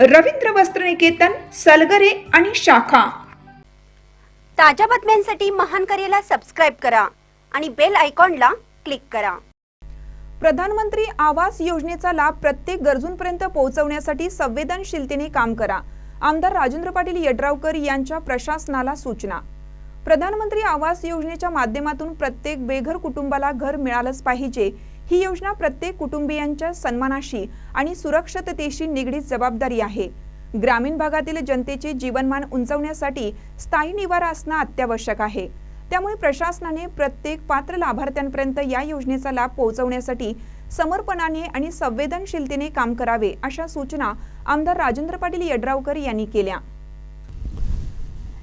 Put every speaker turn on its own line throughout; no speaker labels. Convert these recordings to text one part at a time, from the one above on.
रवींद्र वस्त्रनिकेतन सलगरे आणि शाखा.
ताज्या बातम्यांसाठी महान करेला सबस्क्राईब करा आणि बेल आयकॉनला क्लिक करा.
प्रधानमंत्री आवास योजनेचा लाभ प्रत्येक गरजूंपर्यंत पोहोचवण्यासाठी संवेदनशीलतेने काम करा आमदार राजेंद्र पाटील यड्रावकर यांच्या प्रशासनाला सूचना. प्रधानमंत्री आवास योजनेच्या माध्यमातून प्रत्येक बेघर कुटुंबाला घर मिळालंच पाहिजे ही योजना प्रत्येक कुटुंबियांच्या सन्मानाशी आणि सुरक्षिततेशी निगडीत जबाबदारी आहे. ग्रामीण भागातील जनतेचे जीवनमान उंचवण्यासाठी स्थायी निवारा असणं अत्यावश्यक आहे. त्यामुळे प्रशासनाने प्रत्येक पात्र लाभार्थ्यांपर्यंत या योजनेचा लाभ पोहोचवण्यासाठी समर्पणाने आणि संवेदनशीलतेने काम करावे अशा सूचना आमदार राजेंद्र पाटील यड्रावकर यांनी केल्या.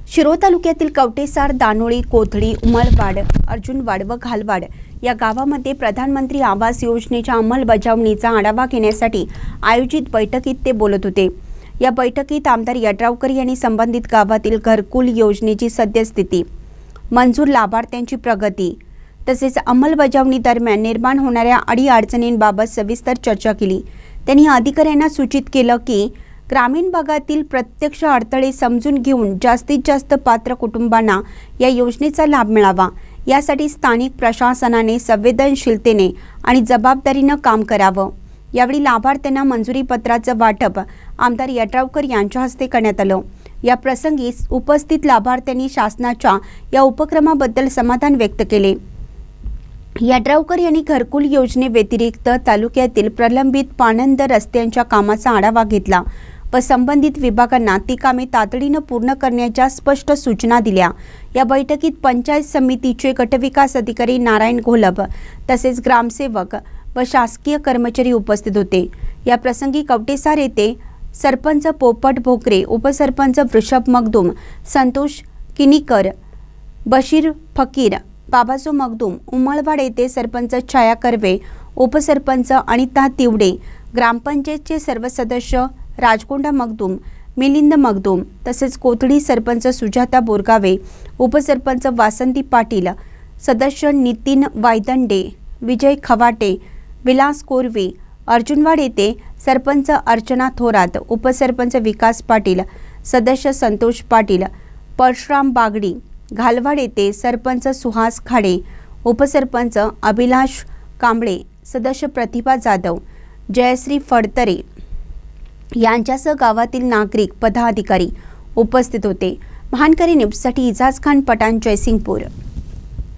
शिरो तालुक्यातील कवटेसार दानोळी कोथळी उमलवाड अर्जुनवाड व घालवाड या गावामध्ये प्रधानमंत्री आवास योजनेच्या अंमलबजावणीचा आढावा घेण्यासाठी आयोजित बैठकीत ते बोलत होते. या बैठकीत आमदार यड्रावकर यांनी संबंधित गावातील घरकुल योजनेची सद्यस्थिती मंजूर लाभार्थ्यांची प्रगती तसेच अंमलबजावणी दरम्यान निर्माण होणाऱ्या अडीअडचणींबाबत सविस्तर चर्चा केली. त्यांनी अधिकाऱ्यांना सूचित केलं की ग्रामीण भागातील प्रत्यक्ष अडथळे समजून घेऊन जास्तीत जास्त पात्र कुटुंबांना या योजनेचा लाभ मिळावा. यासाठी स्थानिक प्रशासनाने संवेदनशीलतेने आणि जबाबदारीनं काम करावं. यावेळी लाभार्थ्यांना मंजुरी पत्राचं वाटप आमदार यड्रावकर यांच्या हस्ते करण्यात आलं. या प्रसंगी उपस्थित लाभार्थ्यांनी शासनाच्या या उपक्रमाबद्दल समाधान व्यक्त केले. यड्रावकर यांनी घरकुल योजनेव्यतिरिक्त तालुक्यातील प्रलंबित पाणंद रस्त्यांच्या कामाचा आढावा घेतला व संबंधित विभागांना ती कामे तातडीनं पूर्ण करण्याच्या स्पष्ट सूचना दिल्या. या बैठकीत पंचायत समितीचे गटविकास अधिकारी नारायण घोलप तसेच ग्रामसेवक व शासकीय कर्मचारी उपस्थित होते. या प्रसंगी कवटेसार येथे सरपंच पोपट भोकरे उपसरपंच वृषभ मगदूम संतोष किनीकर बशीर फकीर बाबासो मगदूम उमळवाड येथे सरपंच छाया कर्वे उपसरपंच अनिता तिवडे ग्रामपंचायतचे सर्व सदस्य राजकोंडा मगदूम मिलिंद मगदूम तसेच कोथळी सरपंच सुजाता बोरगावे उपसरपंच वासंती पाटील सदस्य नितीन वायदंडे विजय खवाटे विलास कोरवे अर्जुनवाड येथे सरपंच अर्चना थोरात उपसरपंच विकास पाटील सदस्य संतोष पाटील परशुराम बागडी घालवाड येथे सरपंच सुहास खाडे उपसरपंच अभिलाष कांबळे सदस्य प्रतिभा जाधव जयश्री फडतरे यांच्यासह गावातील नागरिक पदाधिकारी उपस्थित होते. महानकरी न्यूजसाठी इजाज खान पठाण जयसिंगपूर.